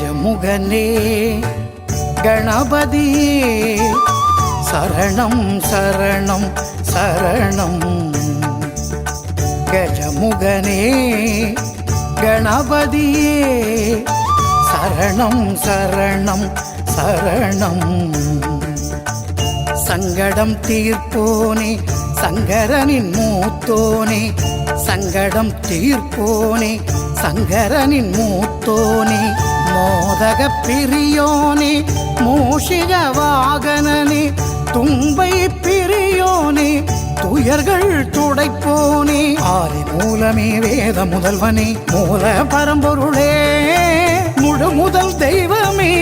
கஜமுகனே கணபதி சரணம் சரணம் சரணம். கஜமுகனே கணபதியே சரணம் சரணம் சரணம். சங்கடம் தீர்ப்போனே சங்கரனின் மூத்தோனே சங்கடம் தீர்ப்போனே சங்கரனின் மூத்தோனே. மோதக பிரியோனே மூஷிக வாகனனே தும்பை பிரியோனே துயர்கள் துடைப்போனே. ஆதி மூலமே வேத முதல்வனே மூல பரம்பொருளே முழு முதல் தெய்வமே.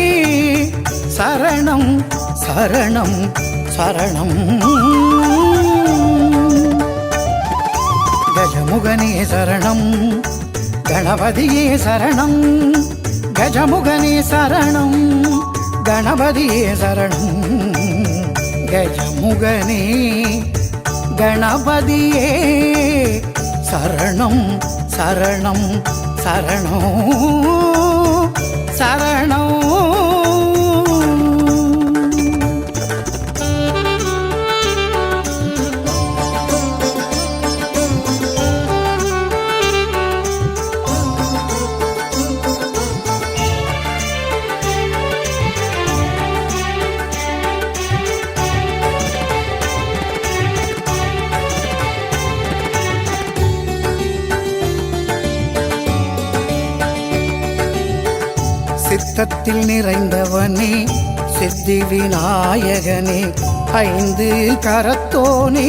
சரணம் சரணம் சரணம். கஜமுகனே சரணம் கணபதியே சரணம். கஜமுகனே சரணம் கணபதியே சரணம். கஜமுகனே கணபதியே சரணம் சரணம் சரணம் சரணம் நிறைந்தவனே சித்தி விநாயகனே ஐந்து கரத்தோனே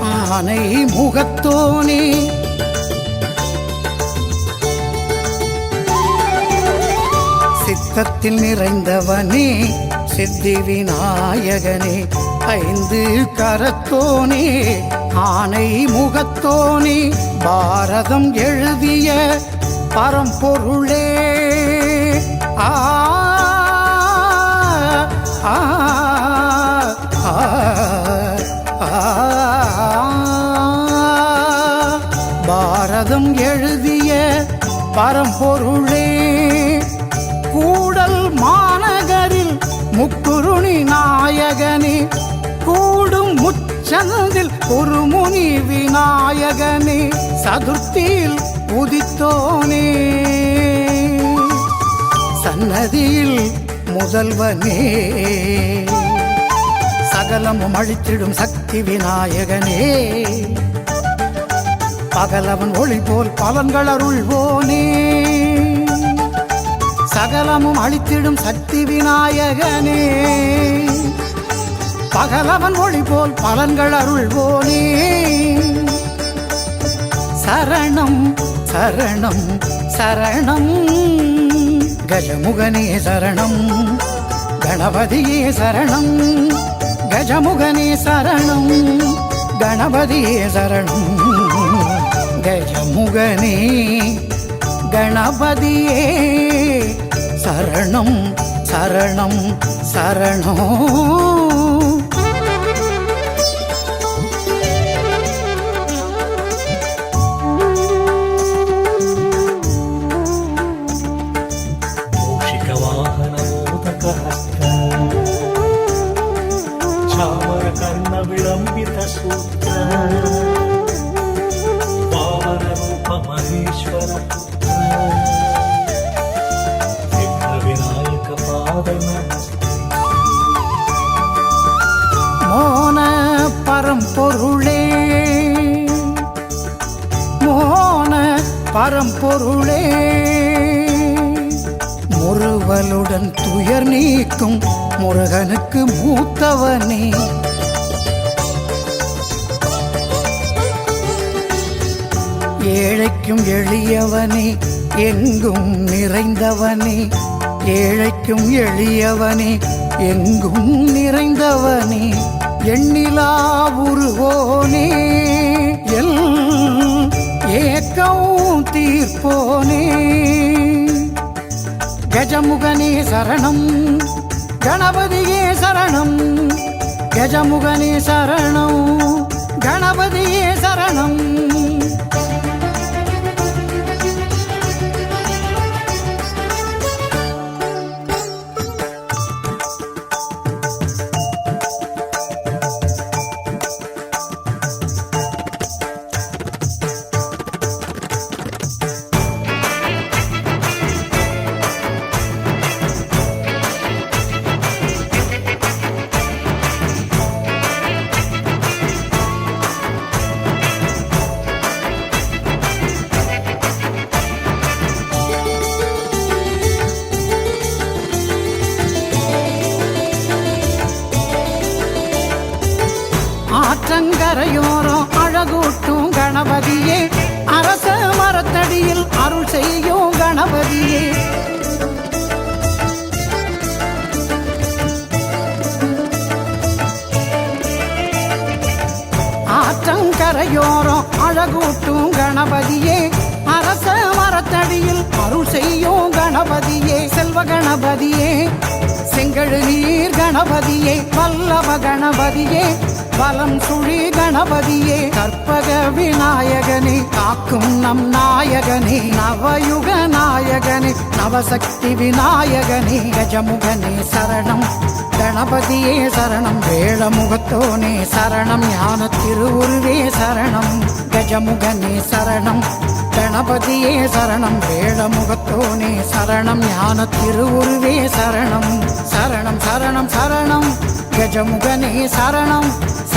ஆனை முகத்தோனே. சித்தத்தில் நிறைந்தவனே சித்தி விநாயகனே ஐந்து கரத்தோனே ஆனை முகத்தோனே. பாரதம் எழுதிய பரம்பொருளே ஆ, பாரதம் எழுதிய பரம்பொருளே கூடல் மாநகரில் முக்குருணி நாயகனே கூடும் முச்சந்தில் ஒரு முனி விநாயகனே சதுர்த்தியில் உதித்தோனே. சன்னதியில் முதல்வனே. சகலமும் அழித்திடும் சக்தி விநாயகனே. பகலவன் ஒளி போல் பலன்கள் அருள்வோனே. சகலமும் அழித்திடும் சக்தி விநாயகனே. பகலவன் ஒளி போல் பலன்கள் அருள்வோனே. சரணம் சரணம் சரணம். கஜமுகனே சரணம். கணபதியே சரணம். கஜமுகனே சரணம். கணபதியே சரணம். கஜமுகனே கணபதியே சரணம் சரணம் சரணோ பரம்பொருளே முறுவலுடன் துயர் நீக்கும் முருகனுக்கு மூத்தவனே. ஏழைக்கும் எளியவனே எங்கும் நிறைந்தவனே. ஏழைக்கும் எளியவனே எங்கும் நிறைந்தவனே. எண்ணிலா உருவோனே எல்லாம் ஏக்கவும் தீர்ப்போனே. கஜமுகனே சரணம் கணபதியே சரணம் கஜமுகனே சரணம் கணபதியே அவதியே ஆற்றங்கரையோரம் அழகூட்டும் கணபதியே. அரச மரத்தடியில் அருள் செய்யும் கணபதியே. செல்வ கணபதியே. செங்கழு நீர் கணபதியே. பல்லவ கணபதியே. பலம் சுழி கணபதியே கற்பக விநாயகனே காக்கும் நம் நாயகனே நவயுக நாயகனே நவசக்தி விநாயகனே கஜமுகனே சரணம். கணபதியே சரணம் வேளமுகத்தோனே சரணம் ஞான திருவுருவே சரணம் கஜமுகனே சரணம். கணபதியே சரணம் வேளமுகத்தோனே சரணம் ஞான திருவுருவே சரணம். சரணம் சரணம் சரணம் கஜமுகனே சரணம்.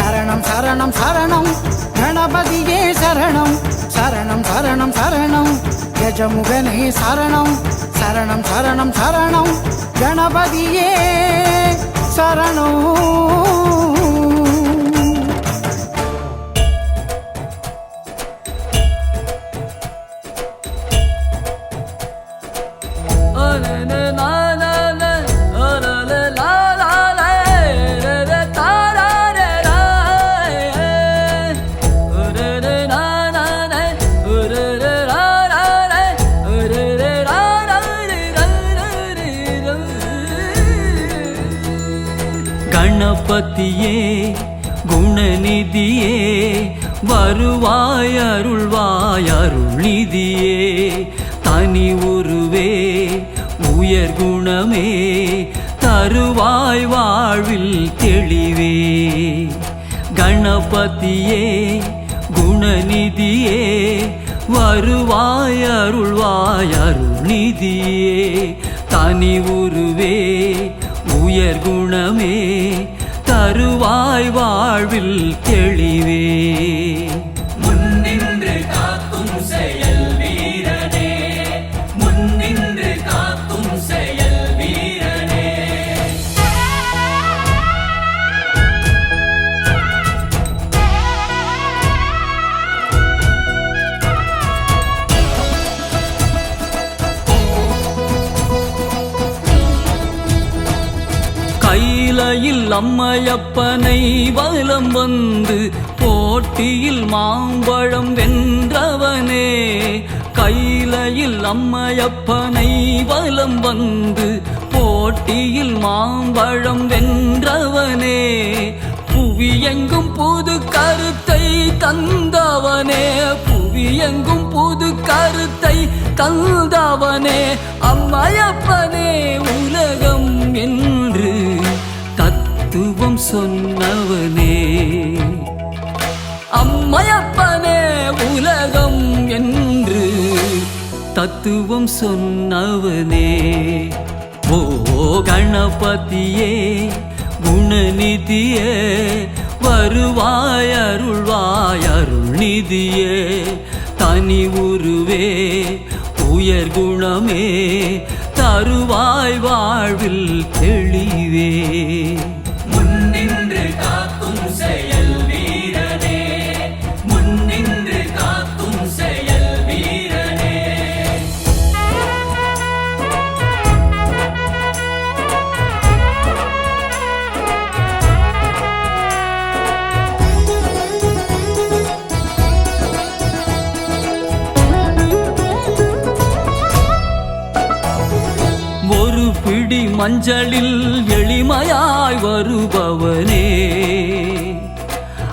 சரணம் சரணம் சரணம். கணபதியே சரணம். சரணம் சரணம் சரணம். கஜமுகனே சரணம். சரணம் சரணம் சரணம். கணபதியே சரணம். கணபதியே குணநிதியே வருவாய் அருள்வாய் அருள்நிதியே. தனி உருவே உயர் குணமே தருவாய் வாழ்வில் தெளிவே. கணபதியே குணநிதியே வருவாய் அருள்வாய் அருள்நிதியே. தனி உருவே உயர் குணமே தருவாய் வாழ்வில் தெளிவே. கையிலையில் வலம் வந்து போட்டியில் மாம்பழம் வென்றவனே. கையிலையில் அம்மையப்பனை வலம் வந்து போட்டியில் மாம்பழம் வென்றவனே. புவியெங்கும் புது கருத்தை தந்தவனே. புவியெங்கும் புது கருத்தை தந்தவனே. அம்மையப்பனே உலகம் என் தத்துவம் சொன்னவனே. அம்மையப்பனே உலகம் என்று தத்துவம் சொன்னவனே. ஓ கணபதியே குணநிதியே வருவாய் அருள்வாய் அருள்நிதியே. தனி உருவே உயர் குணமே தருவாய் வாழ்வில் தெளிவே. மஞ்சளில் எளிமையாய் வருபவனே.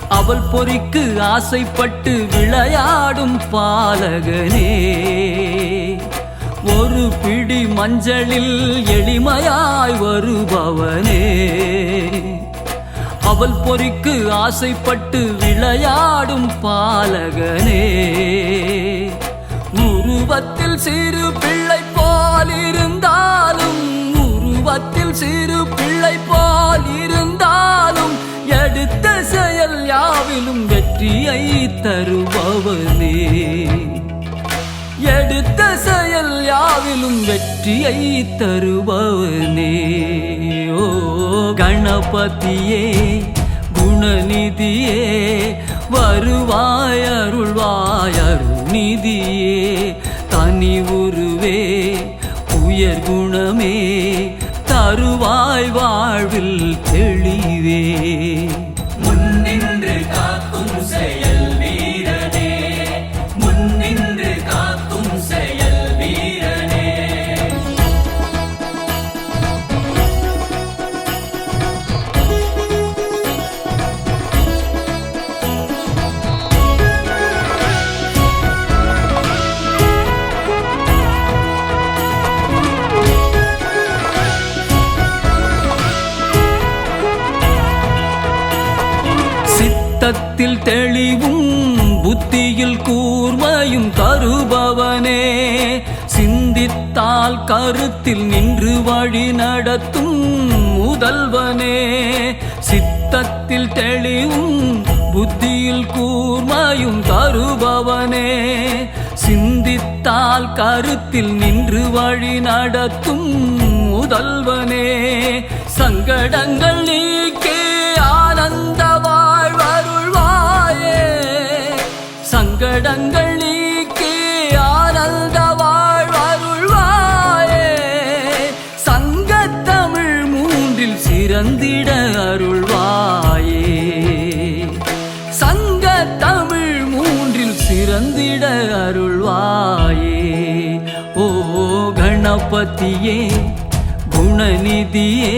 அவள் பொறிக்கு ஆசைப்பட்டு விளையாடும் பாலகனே. ஒரு பிடி மஞ்சளில் எளிமையாய் வருபவனே. அவள் பொறிக்கு ஆசைப்பட்டு விளையாடும் பாலகனே. உருவத்தில் சிறு பிள்ளை வெற்றியை தருபவனே எடுத்த செயல் யாவிலும் வெற்றியை தருபவனே ஓ கணபதியே குணநிதியே வருவாய் அருள்வாய் அருள்நிதியே தனி உருவே உயர் குணமே தருவாய் வாழ்வில் தெளிவே. தெளிவும் புத்தியில் கூர்மையும் தருபவனே. சிந்தித்தால் கருத்தில் நின்று வழி நடத்தும் முதல்வனே. சித்தத்தில் தெளிவும் புத்தியில் கூர்மையும் தருபவனே. சிந்தித்தால் கருத்தில் நின்று வழி நடத்தும் முதல்வனே. சங்கடங்கள் நீக்கே சங்கடங்கள் நீக்கி ஆனந்த வாழ்வருள்வாயே சங்கத்தமிழ் மூன்றில் சிறந்திட அருள்வாயே. சங்கத்தமிழ் மூன்றில் சிறந்திட அருள்வாயே. ஓ கணபதியே குணநிதியே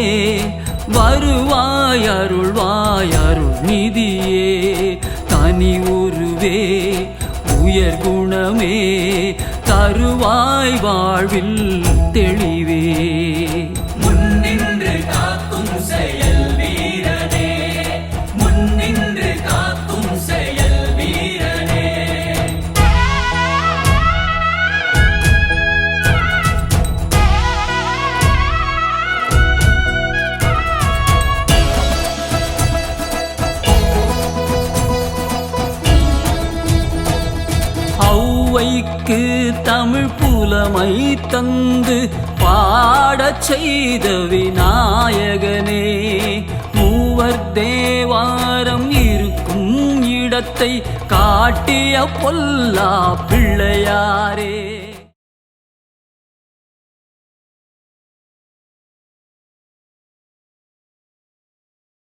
வருவாய் அருள்வாய் அருள் நிதியே தனி உருவே உயர் குணமே தருவாய் வாழ்வில் தெளிவே. ஔவைக்கு தமிழ் புலமை தந்து பாடச் செய்த விநாயகனே. மூவர் தேவாரம் இருக்கும் இடத்தை காட்டிய பொல்லா பிள்ளையாரே.